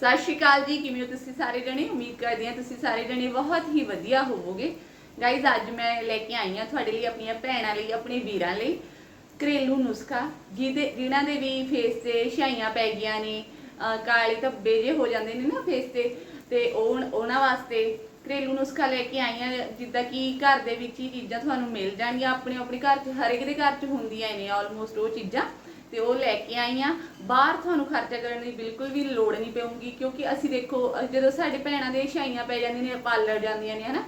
ਸਤਿ ਸ਼੍ਰੀ ਅਕਾਲ ਜੀ, ਕਿਵੇਂ ਹੋ ਤੁਸੀਂ ਸਾਰੇ ਜਣੇ ਉਮੀਦ ਕਰਦੀ ਹਾਂ ਤੁਸੀਂ ਸਾਰੇ ਜਣੇ ਬਹੁਤ ਹੀ ਵਧੀਆ ਹੋਵੋਗੇ। ਗਾਇਜ਼ ਅੱਜ ਮੈਂ ਲੈ ਕੇ ਆਈ ਹਾਂ ਤੁਹਾਡੇ ਲਈ, ਆਪਣੀਆਂ ਭੈਣਾਂ ਲਈ, ਆਪਣੇ ਵੀਰਾਂ ਲਈ ਘਰੇਲੂ ਨੁਸਖਾ, ਜਿਹਦੇ ਜਿਨ੍ਹਾਂ ਦੇ ਵੀ ਫੇਸ ਤੇ ਛਾਈਆਂ ਪੈ ਗਈਆਂ ਨੇ ਕਾਲੇ ਧੱਬੇ ਜੇ ਹੋ ਜਾਂਦੇ ਨੇ ਨਾ ਫੇਸ ਤੇ ਤੇ ਉਹ ਉਹਨਾਂ ਵਾਸਤੇ ਘਰੇਲੂ ਨੁਸਖਾ ਲੈ ਕੇ ਆਈ ਹਾਂ, ਜਿੱਦਾਂ ਕਿ ਘਰ ਦੇ ਵਿੱਚ ਹੀ ਚੀਜ਼ਾਂ ਤੁਹਾਨੂੰ ਮਿਲ ਜਾਣਗੀਆਂ, ਆਪਣੇ ਆਪਣੇ ਘਰ 'ਚ ਹਰ ਇੱਕ ਦੇ ਘਰ 'ਚ ਹੁੰਦੀਆਂ ਨੇ ਆਲਮੋਸਟ ਉਹ ਚੀਜ਼ਾਂ। ਤੇ ਉਹ ਲੈ ਕੇ ਆਈ ਆ ਬਾਹਰ ਤੁਹਾਨੂੰ ਖਰਚਾ ਕਰਨ ਦੀ ਬਿਲਕੁਲ ਵੀ ਲੋੜ ਨਹੀਂ ਪਊਗੀ, ਕਿਉਂਕਿ ਅਸੀਂ ਦੇਖੋ ਜਦੋਂ ਸਾਡੇ ਭੈਣਾਂ ਦੇ ਛਾਈਆਂ ਪੈ ਜਾਂਦੀਆਂ ਨੇ, ਪਾਰਲਰ ਜਾਂਦੀਆਂ ਨੇ, ਹਨਾ?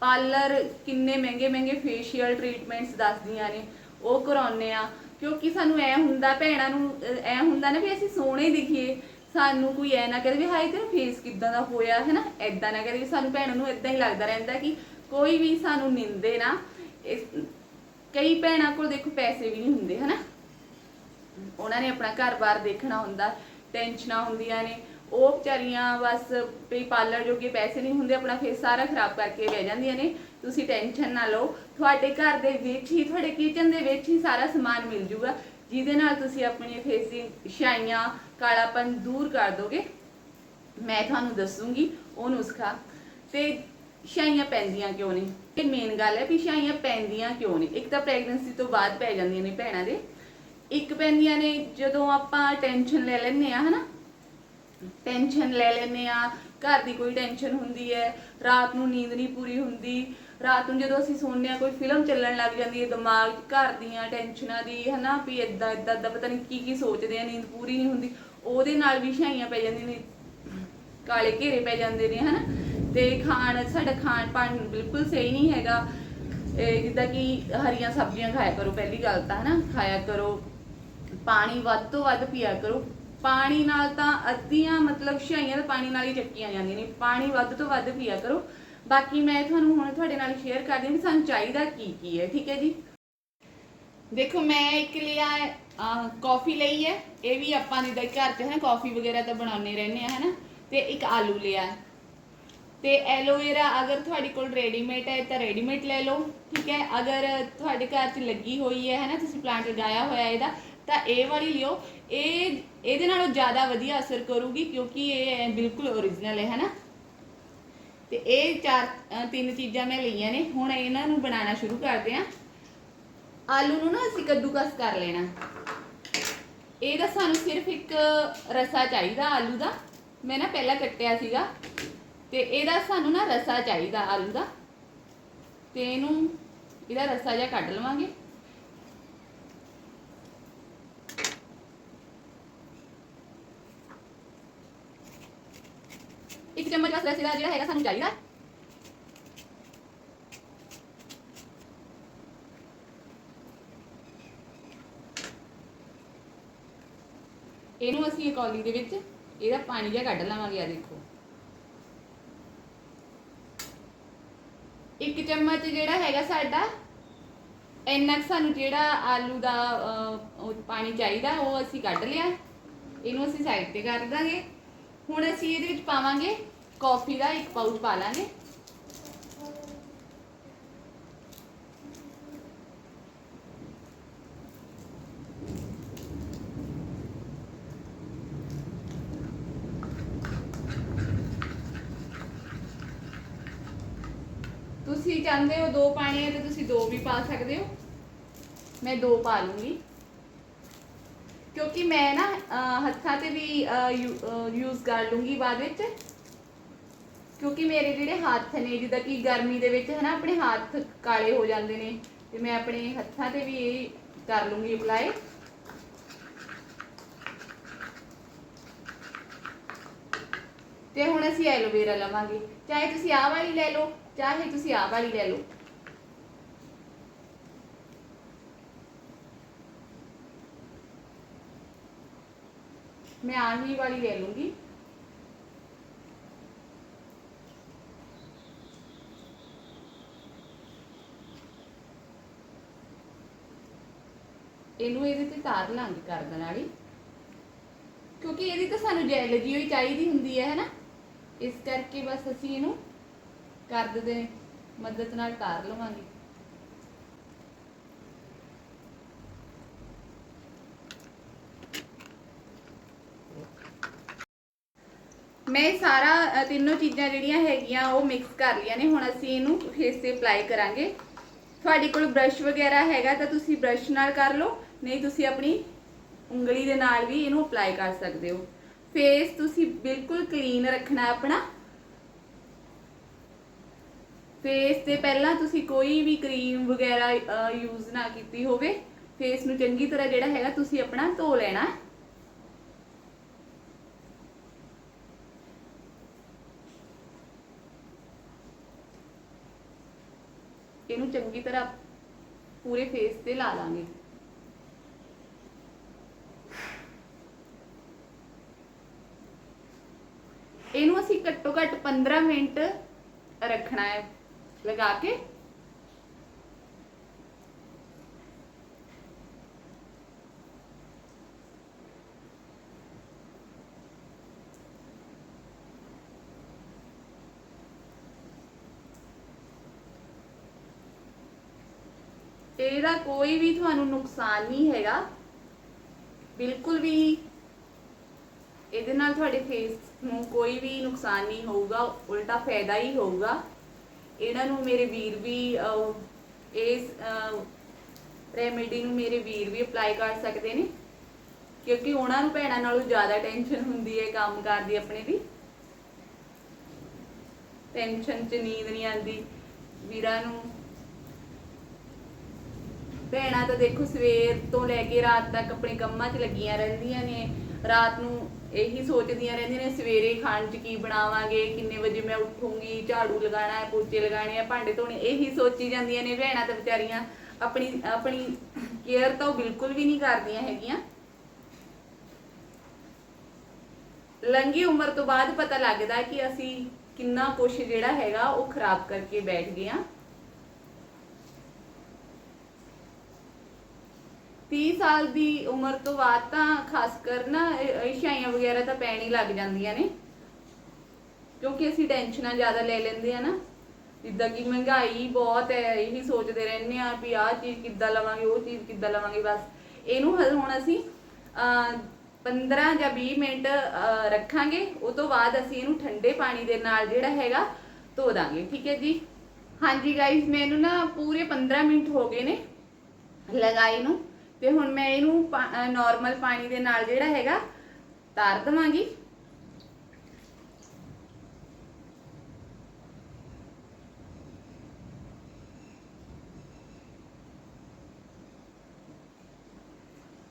ਪਾਰਲਰ ਕਿੰਨੇ ਮਹਿੰਗੇ ਮਹਿੰਗੇ ਫੇਸ਼ੀਅਲ ਟ੍ਰੀਟਮੈਂਟਸ ਦੱਸਦੀਆਂ ਨੇ, ਉਹ ਕਰਾਉਨੇ ਆ। ਕਿਉਂਕਿ ਸਾਨੂੰ ਐ ਹੁੰਦਾ ਭੈਣਾਂ ਨੂੰ, ਅਹ ਐ ਹੁੰਦਾ ਨਾ ਵੀ ਅਸੀਂ ਸੋਹਣੇ ਦਿਖੀਏ। ਸਾਨੂੰ ਕੋਈ ਐ ਨਾ ਕਰੇ ਵੀ ਹਾਏ, ਤੇਰਾ ਫੇਸ ਕਿੱਦਾਂ ਦਾ ਹੋਇਆ ਹੈ ਨਾ ਐਦਾਂ ਨਾ ਕਰੇ ਵੀ ਸਾਨੂੰ ਭੈਣਾਂ ਨੂੰ ਐਦਾਂ ਹੀ ਲੱਗਦਾ ਰਹਿੰਦਾ ਕਿ ਕੋਈ ਵੀ ਸਾਨੂੰ ਨਿੰਦੇ ਨਾ, ਇਸ, ਕਈ ਭੈਣਾਂ ਕੋਲ ਦੇਖੋ ਪੈਸੇ ਵੀ ਨਹੀਂ ਹੁੰਦੇ, ਹਨਾ? ਉਹਨਾਂ ਨੇ ਆਪਣਾ ਘਰ-ਬਾਰ ਦੇਖਣਾ ਹੁੰਦਾ, ਟੈਨਸ਼ਨਾਂ ਹੁੰਦੀਆਂ ਨੇ। ਉਹ ਵਿਚਾਰੀਆਂ ਬਸ ਵੀ ਪਾਰਲਰ ਜੋਗੇ ਪੈਸੇ ਨਹੀਂ ਹੁੰਦੇ, ਆਪਣਾ ਫੇਸ ਸਾਰਾ ਖਰਾਬ ਕਰਕੇ ਬਹਿ ਜਾਂਦੀਆਂ ਨੇ। ਤੁਸੀਂ ਟੈਨਸ਼ਨ ਨਾ ਲਓ। ਤੁਹਾਡੇ ਘਰ ਦੇ ਵਿੱਚ ਹੀ, ਤੁਹਾਡੇ ਕਿਚਨ ਦੇ ਵਿੱਚ ਹੀ ਸਾਰਾ ਸਮਾਨ ਮਿਲ ਜੂਗਾ। ਜਿਹਦੇ ਨਾਲ ਤੁਸੀਂ ਆਪਣੀ ਫੇਸ ਦੀ ਛਾਈਆਂ ਕਾਲਾਪਨ ਦੂਰ ਕਰ ਦੋਗੇ। ਮੈਂ ਤੁਹਾਨੂੰ ਦੱਸੂਗੀ, ਉਹ ਨੁਸਖਾ। ਤੇ ਛਾਈਆਂ ਪੈਂਦੀਆਂ ਕਿਉਂ ਨੇ? ਇਹ ਮੇਨ ਗੱਲ ਹੈ ਵੀ ਛਾਈਆਂ ਪੈਂਦੀਆਂ ਕਿਉਂ ਨੇ? ਇੱਕ ਤਾਂ ਪ੍ਰੈਗਨੈਂਸੀ ਤੋਂ ਬਾਅਦ ਪੈ ਜਾਂਦੀਆਂ ਨੇ ਭੈਣਾਂ ਦੇ। ਇੱਕ ਪੈਂਦੀਆਂ ਨੇ, ਜਦੋਂ ਆਪਾਂ ਟੈਨਸ਼ਨ ਲੈ ਲੈਂਦੇ ਆ ਹਨਾ? ਟੈਨਸ਼ਨ ਲੈ ਲੈਂਦੇ ਆ ਘਰ ਦੀ ਕੋਈ ਟੈਨਸ਼ਨ ਹੁੰਦੀ ਹੈ, ਰਾਤ ਨੂੰ ਨੀਂਦ ਨਹੀਂ ਪੂਰੀ ਹੁੰਦੀ, ਰਾਤ ਨੂੰ ਜਦੋਂ ਅਸੀਂ ਸੌਂਦੇ ਆ ਕੋਈ ਫਿਲਮ ਚੱਲਣ ਲੱਗ ਜਾਂਦੀ ਹੈ, ਦਿਮਾਗ ਘਰ ਦੀਆਂ ਟੈਨਸ਼ਨਾਂ ਦੀ, ਹਨਾ? ਵੀ ਇਦਾਂ ਇਦਾਂ ਦਾ ਪਤਾ ਨਹੀਂ ਕੀ ਕੀ ਸੋਚਦੇ ਆ, ਨੀਂਦ ਪੂਰੀ ਨਹੀਂ ਹੁੰਦੀ। ਉਹਦੇ ਨਾਲ ਵੀ ਛਾਈਆਂ ਪੈ ਜਾਂਦੀਆਂ ਨੇ, ਕਾਲੇ ਘੇਰੇ ਪੈ ਜਾਂਦੇ ਨੇ, ਹਨਾ? ਤੇ ਖਾਣ, ਸਾਡਾ ਖਾਣ ਪਾਣ ਬਿਲਕੁਲ ਸਹੀ ਨਹੀਂ ਹੈਗਾ। ਜਿੱਦਾਂ ਕਿ ਹਰੀਆਂ ਸਬਜ਼ੀਆਂ ਖਾਇਆ ਕਰੋ, ਪਹਿਲੀ ਗੱਲ ਤਾਂ, ਹਨਾ? ਖਾਇਆ ਕਰੋ ਪਾਣੀ ਵੱਧ ਤੋਂ ਵੱਧ ਪੀਆ ਕਰੋ। ਪਾਣੀ ਨਾਲ ਤਾਂ ਅੱਧੀਆਂ ਮਤਲਬ ਛਾਈਆਂ ਤਾਂ ਪਾਣੀ ਨਾਲ ਹੀ ਚੱਕੀਆਂ ਜਾਂਦੀਆਂ ਨੇ। ਪਾਣੀ ਵੱਧ ਤੋਂ ਵੱਧ ਪੀਆ ਕਰੋ। ਬਾਕੀ ਮੈਂ ਤੁਹਾਨੂੰ ਹੁਣ ਤੁਹਾਡੇ ਨਾਲ ਸ਼ੇਅਰ ਕਰਦੀ ਹਾਂ ਵੀ ਸਾਨੂੰ ਚਾਹੀਦਾ ਕੀ ਕੀ ਹੈ। ਠੀਕ ਹੈ ਜੀ? ਦੇਖੋ, ਮੈਂ ਇੱਕ ਲਿਆ ਕਾਫੀ ਲਈ ਹੈ। ਇਹ ਵੀ ਆਪਾਂ ਨੇ ਘਰ 'ਚ ਹੈ ਕਾਫੀ ਵਗੈਰਾ ਤਾਂ ਬਣਾਉਣੇ ਰਹਿੰਦੇ ਆ ਹਨਾ। ਤੇ ਇੱਕ ਆਲੂ ਲਿਆ। ਹੈ। ਤੇ ਐਲੋਵੇਰਾ ਅਗਰ ਤੁਹਾਡੇ ਕੋਲ ਰੈਡੀਮੇਡ ਹੈ ਤਾਂ ਰੈਡੀਮੇਡ ਲੈ ਲਓ। ਠੀਕ ਹੈ? ਅਗਰ ਤੁਹਾਡੇ ਘਰ 'ਚ ਲੱਗੀ ਹੋਈ ਹੈ, ਹਨਾ, ਤੁਸੀਂ ਪਲਾਂਟ ਲਗਾਇਆ ਹੋਇਆ ਇਹਦਾ ਤਾਂ ਇਹ ਵਾਲੀ ਲਿਓ। ਇਹ, ਇਹਦੇ ਨਾਲੋਂ ਜ਼ਿਆਦਾ ਵਧੀਆ ਅਸਰ ਕਰੂਗੀ ਕਿਉਂਕਿ ਇਹ ਬਿਲਕੁਲ ਓਰੀਜਨਲ ਹੈ ਹਨਾ ਤੇ ਇਹ ਚਾਰ ਤਿੰਨ ਚੀਜ਼ਾਂ ਮੈਂ ਲਈਆਂ ਨੇ। ਹੁਣ ਇਹਨਾਂ ਨੂੰ ਬਣਾਉਣਾ ਸ਼ੁਰੂ ਕਰਦੇ ਹਾਂ। ਆਲੂ ਨੂੰ ਨਾ ਅਸੀਂ ਕੱਦੂਕਸ ਕਰ ਲੈਣਾ। ਇਹਦਾ ਸਾਨੂੰ ਸਿਰਫ ਇੱਕ ਰਸਾ ਚਾਹੀਦਾ ਆਲੂ ਦਾ। ਮੈਂ ਨਾ ਪਹਿਲਾਂ ਕੱਟਿਆ ਸੀਗਾ। ਤੇ ਇਹਦਾ ਸਾਨੂੰ ਨਾ ਰਸਾ ਚਾਹੀਦਾ ਆਲੂ ਦਾ। ਤੇ ਇਹਨੂੰ, ਇਹਦਾ ਰਸਾ ਜਿਹਾ ਕੱਢ ਲਵਾਂਗੇ। ਇੱਕ ਚਮਚ ਬਸ ਰਸੇ ਦਾ ਜਿਹੜਾ ਹੈਗਾ ਸਾਨੂੰ ਚਾਹੀਦਾ। ਇਹਨੂੰ ਅਸੀਂ ਇਹ ਕੌਲੀ ਦੇ ਵਿੱਚ ਇਹਦਾ ਪਾਣੀ ਜਿਹਾ ਕੱਢ ਲਵਾਂਗੇ ਆ ਦੇਖੋ। ਇੱਕ ਚਮਚ ਜਿਹੜਾ ਹੈਗਾ ਸਾਡਾ, ਇੰਨਾ ਕੁ ਸਾਨੂੰ ਜਿਹੜਾ ਆਲੂ ਦਾ ਪਾਣੀ ਚਾਹੀਦਾ, ਉਹ ਅਸੀਂ ਕੱਢ ਲਿਆ। ਇਹਨੂੰ ਅਸੀਂ ਸਾਈਡ ਤੇ ਕਰ ਦਾਂਗੇ। ਹੁਣ ਅਸੀਂ ਇਹਦੇ ਵਿੱਚ ਪਾਵਾਂਗੇ ਕਾਫੀ ਦਾ ਇੱਕ ਪਾਊਚ ਪਾ ਲਾਂਗੇ। ਤੁਸੀਂ ਚਾਹੁੰਦੇ ਹੋ ਦੋ ਪਾਣੇ ਆ ਤੇ ਤੁਸੀਂ ਦੋ ਵੀ ਪਾ ਸਕਦੇ ਹੋ। ਮੈਂ ਦੋ ਪਾ ਲੂੰਗੀ। ਕਿਉਂਕਿ ਮੈਂ ਨਾ ਹੱਥਾਂ ਤੇ ਵੀ ਯੂਜ਼ ਕਰ ਲੂੰਗੀ ਬਾਅਦ ਵਿੱਚ। ਕਿਉਂਕਿ ਮੇਰੇ ਜਿਹੜੇ ਹੱਥ ਨੇ, ਜਿੱਦਾਂ ਕਿ ਗਰਮੀ ਦੇ ਵਿੱਚ ਹਨਾ, ਆਪਣੇ ਹੱਥ ਕਾਲੇ ਹੋ ਜਾਂਦੇ ਨੇ, ਤੇ ਮੈਂ ਆਪਣੇ ਹੱਥਾਂ ਤੇ ਵੀ ਇਹ ਕਰ ਲੂੰਗੀ ਅਪਲਾਈ ਤੇ ਹੁਣ ਅਸੀਂ ਐਲੋਵੇਰਾ ਲਵਾਂਗੇ। ਚਾਹੇ ਤੁਸੀਂ ਆਹ ਵਾਲੀ ਲੈ ਲਓ, ਚਾਹੇ ਤੁਸੀਂ ਆਹ ਵਾਲੀ ਲੈ ਲਓ। ਮੈਂ ਆਹੀ ਵਾਲੀ ਲੈ ਲੂੰਗੀ। ਇਹਨੂੰ ਇਹਦੇ ਤੇ ਤਾਰ ਲਾਂਗੇ ਕਰ ਦੇਣ ਵਾਲੀ। ਕਿਉਂਕਿ ਇਹਦੀ ਤਾਂ ਸਾਨੂੰ ਜੈਲ ਜੀ ਹੋਈ ਚਾਹੀਦੀ ਹੁੰਦੀ ਹੈ, ਹੈਨਾ? ਇਸ ਕਰਕੇ ਬਸ ਅਸੀਂ ਇਹਨੂੰ ਕਰਦ ਦੇ, ਮਦਦ ਨਾਲ ਤਾਰ ਲਵਾਂਗੇ। ਮੈਂ ਇਹ ਸਾਰਾ ਅ, ਤਿੰਨੋਂ ਚੀਜ਼ਾਂ ਜਿਹੜੀਆਂ ਹੈਗੀਆਂ ਉਹ ਮਿਕਸ ਕਰ ਲਈਆਂ ਨੇ। ਹੁਣ ਅਸੀਂ ਇਹਨੂੰ ਫੇਸ ਤੇ ਅਪਲਾਈ ਕਰਾਂਗੇ। ਤੁਹਾਡੇ ਕੋਲ ਬ੍ਰਸ਼ ਵਗੈਰਾ ਹੈਗਾ ਤਾਂ ਤੁਸੀਂ ਬ੍ਰਸ਼ ਨਾਲ ਕਰ ਲਓ ਨਹੀਂ ਤੁਸੀਂ ਆਪਣੀ ਉਂਗਲੀ ਦੇ ਨਾਲ ਵੀ ਇਹਨੂੰ ਅਪਲਾਈ ਕਰ ਸਕਦੇ ਹੋ। ਫੇਸ ਤੁਸੀਂ ਬਿਲਕੁਲ ਕਲੀਨ ਰੱਖਣਾ ਹੈ ਆਪਣਾ। ਫੇਸ ਤੇ ਪਹਿਲਾਂ ਤੁਸੀਂ ਕੋਈ ਵੀ ਕਰੀਮ ਵਗੈਰਾ ਯੂਜ਼ ਨਾ ਕੀਤੀ ਹੋਵੇ। ਫੇਸ ਨੂੰ ਚੰਗੀ ਤਰ੍ਹਾਂ ਜਿਹੜਾ ਹੈਗਾ ਤੁਸੀਂ ਆਪਣਾ ਧੋ ਲੈਣਾ ਹੈ। ਇਹਨੂੰ ਚੰਗੀ ਤਰ੍ਹਾਂ ਪੂਰੇ ਫੇਸ ਤੇ ਲਾ ਲਾਂਗੇ। ਇਹਨੂੰ ਅਸੀਂ ਘੱਟੋ ਘੱਟ 15 ਮਿੰਟ ਰੱਖਣਾ ਹੈ। ਲਗਾ ਕੇ ਇਹਦਾ ਕੋਈ ਵੀ ਤੁਹਾਨੂੰ ਨੁਕਸਾਨ ਨਹੀਂ ਹੈਗਾ। ਬਿਲਕੁਲ ਵੀ ਇਹਦੇ ਨਾਲ ਤੁਹਾਡੇ ਫੇਸ ਨੂੰ ਕੋਈ ਵੀ ਨੁਕਸਾਨ ਨਹੀਂ ਹੋਊਗਾ, ਉਲਟਾ ਫਾਇਦਾ ਹੀ ਹੋਊਗਾ। ਇਹਨਾਂ ਨੂੰ ਮੇਰੇ ਵੀਰ ਵੀ ਇਸ ਰੈਮੇਡੀ ਨੂੰ ਮੇਰੇ ਵੀਰ ਵੀ ਅਪਲਾਈ ਕਰ ਸਕਦੇ ਨੇ। ਕਿਉਂਕਿ ਉਹਨਾਂ ਨੂੰ ਭੈਣਾਂ ਨਾਲੋਂ ਜ਼ਿਆਦਾ ਟੈਨਸ਼ਨ ਹੁੰਦੀ ਹੈ ਕੰਮ ਕਰਦੀ ਆਪਣੇ ਦੀ ਟੈਨਸ਼ਨ 'ਚ ਨੀਂਦ ਨਹੀਂ ਆਉਂਦੀ। ਵੀਰਾਂ ਨੂੰ ਭੈਣਾਂ ਤਾਂ ਦੇਖੋ ਸਵੇਰ ਤੋਂ ਲੈ ਕੇ ਰਾਤ ਤੱਕ ਆਪਣੇ ਕੰਮਾਂ 'ਚ ਲੱਗੀਆਂ ਰਹਿੰਦੀਆਂ ਨੇ। ਰਾਤ ਨੂੰ ਇਹੀ ਸੋਚਦੀਆਂ ਰਹਿੰਦੀਆਂ ਨੇ ਸਵੇਰੇ ਖਾਣ 'ਚ ਕੀ ਬਣਾਵਾਂਗੇ, ਕਿੰਨੇ ਵਜੇ ਮੈਂ ਉੱਠੂੰਗੀ, ਝਾੜੂ ਲਗਾਣਾ ਹੈ, ਪੋਚੇ ਲਗਾਣੇ ਆ ਭਾਂਡੇ ਧੋਣੇ ਇਹੀ ਸੋਚੀ ਜਾਂਦੀਆਂ ਨੇ ਭੈਣਾਂ ਤਾਂ ਵਿਚਾਰੀਆਂ। ਆਪਣੀ ਆਪਣੀ ਕੇਅਰ ਤਾਂ ਉਹ ਬਿਲਕੁਲ ਵੀ ਨਹੀਂ ਕਰਦੀਆਂ ਹੈਗੀਆਂ। ਲੰਗੀ ਉਮਰ ਤੋਂ ਬਾਅਦ ਪਤਾ ਲੱਗਦਾ ਕਿ ਅਸੀਂ ਕਿੰਨਾ ਕੁਛ ਜਿਹੜਾ ਹੈਗਾ ਉਹ ਖਰਾਬ ਕਰਕੇ ਬੈਠ ਗਏ ਆ 30 ਸਾਲ ਦੀ ਉਮਰ ਤੋਂ ਬਾਅਦ ਤਾਂ ਖਾਸ ਕਰ ਨਾ ਇਸ਼ਾਈਆਂ ਵਗੈਰਾ ਤਾਂ ਪੈਣ ਹੀ ਲੱਗ ਜਾਂਦੀਆਂ ਨੇ। ਕਿਉਂਕਿ ਅਸੀਂ ਟੈਨਸ਼ਨਾਂ ਜ਼ਿਆਦਾ ਲੈ ਲੈਂਦੇ ਆ ਨਾ। ਜਿੱਦਾਂ ਕਿ ਮਹਿੰਗਾਈ ਬਹੁਤ ਹੈ, ਇਹੀ ਸੋਚਦੇ ਰਹਿੰਦੇ ਆ ਵੀ ਆਹ ਚੀਜ਼ ਕਿੱਦਾਂ ਲਵਾਂਗੇ, ਉਹ ਚੀਜ਼ ਕਿੱਦਾਂ ਲਵਾਂਗੇ, ਬਸ ਇਹਨੂੰ ਹੁਣ ਅਸੀਂ 15 ਜਾਂ 20 ਮਿੰਟ ਰੱਖਾਂਗੇ। ਉਹ ਤੋਂ ਬਾਅਦ ਅਸੀਂ ਇਹਨੂੰ ਠੰਡੇ ਪਾਣੀ ਦੇ ਨਾਲ ਜਿਹੜਾ ਹੈਗਾ ਧੋ ਦਾਂਗੇ। ਠੀਕ ਹੈ ਜੀ? ਹਾਂਜੀ ਗਾਇਸ ਮੈਨੂੰ ਨਾ ਪੂਰੇ 15 ਮਿੰਟ ਹੋ ਗਏ ਨੇ ਲਗਾਈ ਨੂੰ। ਤੇ ਹੁਣ ਮੈਂ ਇਹਨੂੰ ਨਾਰਮਲ ਪਾਣੀ ਦੇ ਨਾਲ ਜਿਹੜਾ ਹੈਗਾ ਤਾਰ ਦਵਾਂਗੀ।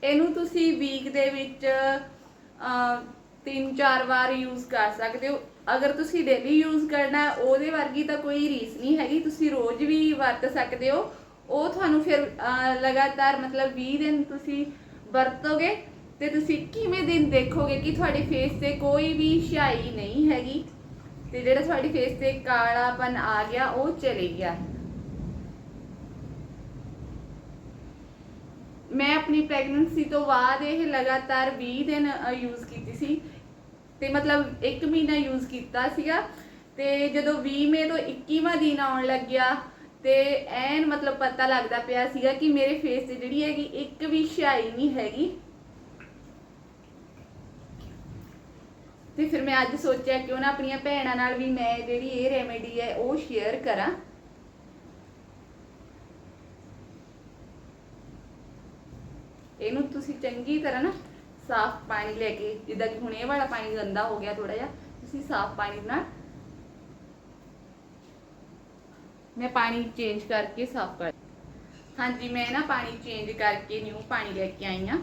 ਇਹਨੂੰ ਤੁਸੀਂ ਵੀਕ ਦੇ ਵਿੱਚ ਅਹ, ਤਿੰਨ ਚਾਰ ਵਾਰ ਯੂਜ਼ ਕਰ ਸਕਦੇ ਹੋ। ਅਗਰ ਤੁਸੀਂ ਡੇਲੀ ਯੂਜ਼ ਕਰਨਾ ਉਹਦੇ ਵਰਗੀ ਤਾਂ ਕੋਈ ਰੀਸ ਨਹੀਂ ਹੈਗੀ। ਤੁਸੀਂ ਰੋਜ਼ ਵੀ ਵਰਤ ਸਕਦੇ ਹੋ। ਉਹ ਤੁਹਾਨੂੰ ਫਿਰ ਅਹ, ਲਗਾਤਾਰ ਮਤਲਬ 20 ਦਿਨ ਤੁਸੀਂ ਵਰਤੋਗੇ ਤੇ ਤੁਸੀਂ ਕਿਵੇਂ ਦਿਨ ਦੇਖੋਗੇ ਕਿ ਤੁਹਾਡੇ ਫੇਸ ਤੇ ਕੋਈ ਵੀ ਛਾਈ ਨਹੀਂ ਹੈਗੀ ਤੇ ਜਿਹੜਾ ਤੁਹਾਡੇ ਫੇਸ ਤੇ ਕਾਲਾਪਨ ਆ ਗਿਆ ਉਹ ਚਲੇ ਗਿਆ। ਮੈਂ ਆਪਣੀ ਪ੍ਰੈਗਨੈਂਸੀ ਤੋਂ ਬਾਅਦ ਇਹ ਲਗਾਤਾਰ 20 ਦਿਨ ਯੂਜ਼ ਕੀਤੀ ਸੀ ਤੇ ਮਤਲਬ 1 ਮਹੀਨਾ ਯੂਜ਼ ਕੀਤਾ ਸੀਗਾ ਤੇ ਜਦੋਂ 20ਵੇਂ ਤੋਂ 21ਵਾਂ ਦਿਨ ਆਉਣ ਲੱਗਿਆ ਤੇ ਐਨ ਮਤਲਬ ਪਤਾ ਲੱਗਦਾ ਪਿਆ ਸੀਗਾ ਕਿ ਮੇਰੇ ਫੇਸ ਤੇ ਜਿਹੜੀ ਹੈਗੀ ਇੱਕ ਵੀ ਛਾਈ ਨਹੀਂ ਹੈਗੀ। ਤੇ ਫਿਰ ਮੈਂ ਅੱਜ ਸੋਚਿਆ ਕਿਉਂ ਨਾ ਆਪਣੀਆਂ ਭੈਣਾਂ ਨਾਲ ਵੀ ਮੈਂ ਜਿਹੜੀ ਇਹ ਰੈਮੇਡੀ ਹੈ ਉਹ ਸ਼ੇਅਰ ਕਰਾਂ। ਇਹਨੂੰ ਤੁਸੀਂ ਚੰਗੀ ਤਰ੍ਹਾਂ ਨਾ ਸਾਫ਼ ਪਾਣੀ ਲੈ ਕੇ, ਜਿੱਦਾਂ ਕਿ ਹੁਣ ਇਹ ਵਾਲਾ ਪਾਣੀ ਗੰਦਾ ਹੋ ਗਿਆ ਥੋੜਾ ਜਿਹਾ, ਤੁਸੀਂ ਸਾਫ਼ ਪਾਣੀ ਨਾਲ ਮੈਂ ਪਾਣੀ ਚੇਂਜ ਕਰਕੇ ਸਾਫ਼ ਕਰ ਹਾਂਜੀ, ਮੈਂ ਨਾ ਪਾਣੀ ਚੇਂਜ ਕਰਕੇ ਨਿਊ ਪਾਣੀ ਲੈ ਕੇ ਆਈ ਆ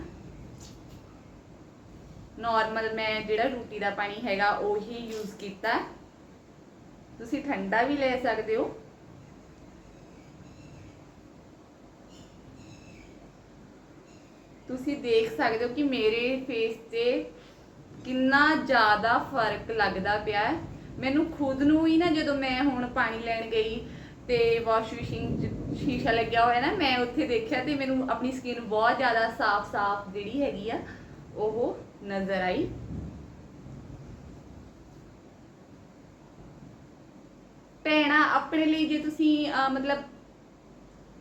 ਨਾਰਮਲ ਮੈਂ ਜਿਹੜਾ ਰੂਟੀ ਦਾ ਪਾਣੀ ਹੈਗਾ, ਉਹੀ ਯੂਜ਼ ਕੀਤਾ। ਤੁਸੀਂ ਠੰਡਾ ਵੀ ਲੈ ਸਕਦੇ ਹੋ। ਤੁਸੀਂ ਦੇਖ ਸਕਦੇ ਹੋ ਕਿ ਮੇਰੇ ਫੇਸ ਤੇ ਕਿੰਨਾ ਜ਼ਿਆਦਾ ਫ਼ਰਕ ਲੱਗਦਾ ਪਿਆ ਹੈ। ਮੈਨੂੰ ਖੁਦ ਨੂੰ ਹੀ ਨਾ ਜਦੋਂ ਮੈਂ ਹੁਣ ਪਾਣੀ ਲੈਣ ਗਈ ਤੇ ਵਾਸ਼ ਮਸ਼ੀਨ ਸ਼ੀਸ਼ਾ ਲੱਗਿਆ ਹੋਇਆ ਨਾ, ਮੈਂ ਉੱਥੇ ਦੇਖਿਆ ਤੇ ਮੈਨੂੰ ਆਪਣੀ ਸਕਿਨ ਬਹੁਤ ਜ਼ਿਆਦਾ ਸਾਫ਼-ਸਾਫ਼ ਜਿਹੜੀ ਹੈਗੀ ਆ, ਉਹ ਨਜ਼ਰ ਆਈ। ਭੈਣਾ, ਆਪਣੇ ਲਈ ਜੇ ਤੁਸੀਂ ਮਤਲਬ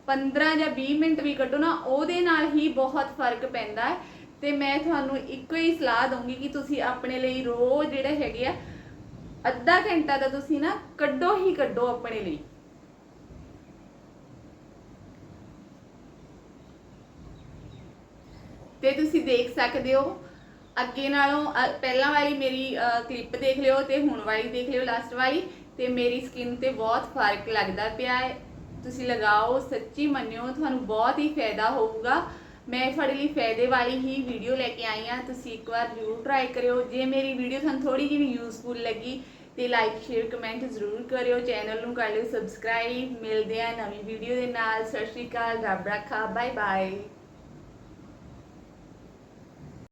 15 ਜਾਂ 20 ਮਿੰਟ ਵੀ ਕੱਢੋ ਨਾ, ਉਹਦੇ ਨਾਲ ਹੀ ਬਹੁਤ ਫ਼ਰਕ ਪੈਂਦਾ ਹੈ। ਤੇ ਮੈਂ ਤੁਹਾਨੂੰ ਇੱਕੋ ਹੀ ਸਲਾਹ ਦਊਂਗੀ ਕਿ ਤੁਸੀਂ ਆਪਣੇ ਲਈ ਰੋਜ਼ ਜਿਹੜੇ ਹੈਗੇ ਆ, ਅੱਧਾ ਘੰਟਾ ਤਾਂ ਤੁਸੀਂ ਨਾ ਕੱਢੋ ਹੀ ਕੱਢੋ ਆਪਣੇ ਲਈ। ਤੇ ਤੁਸੀਂ ਦੇਖ ਸਕਦੇ ਹੋ। ਅੱਗੇ ਨਾਲੋਂ ਪਹਿਲਾਂ ਵਾਲੀ ਮੇਰੀ ਕਲਿੱਪ ਦੇਖ ਲਿਓ ਤੇ ਹੁਣ ਵਾਲੀ ਦੇਖ ਲਿਓ ਲਾਸਟ ਵਾਲੀ ਤੇ ਮੇਰੀ ਸਕਿਨ ਤੇ ਬਹੁਤ ਫ਼ਰਕ ਲੱਗਦਾ ਪਿਆ ਹੈ। ਤੁਸੀਂ ਲਗਾਓ, ਸੱਚੀ ਮੰਨਿਓ, ਤੁਹਾਨੂੰ ਬਹੁਤ ਹੀ ਫਾਇਦਾ ਹੋਊਗਾ। ਮੈਂ ਤੁਹਾਡੇ ਲਈ ਫਾਇਦੇ ਵਾਲੀ ਹੀ ਵੀਡੀਓ ਲੈ ਕੇ ਆਈ ਹਾਂ। ਤੁਸੀਂ ਇੱਕ ਵਾਰ ਜ਼ਰੂਰ ਟਰਾਈ ਕਰਿਓ। ਜੇ ਮੇਰੀ ਵੀਡੀਓ ਤੁਹਾਨੂੰ ਥੋੜੀ ਜਿਹੀ ਵੀ ਯੂਜ਼ਫੁਲ ਲੱਗੀ ਤੇ ਲਾਈਕ ਸ਼ੇਅਰ ਕਮੈਂਟ ਜ਼ਰੂਰ ਕਰਿਓ। ਚੈਨਲ ਨੂੰ ਕਰ ਲਿਓ ਸਬਸਕ੍ਰਾਈਬ ਮਿਲਦੇ ਆ ਨਵੀਂ ਵੀਡੀਓ ਦੇ ਨਾਲ। ਸਤਿ ਸ਼੍ਰੀ ਅਕਾਲ। ਰੱਬ ਰੱਖਾ। Bye bye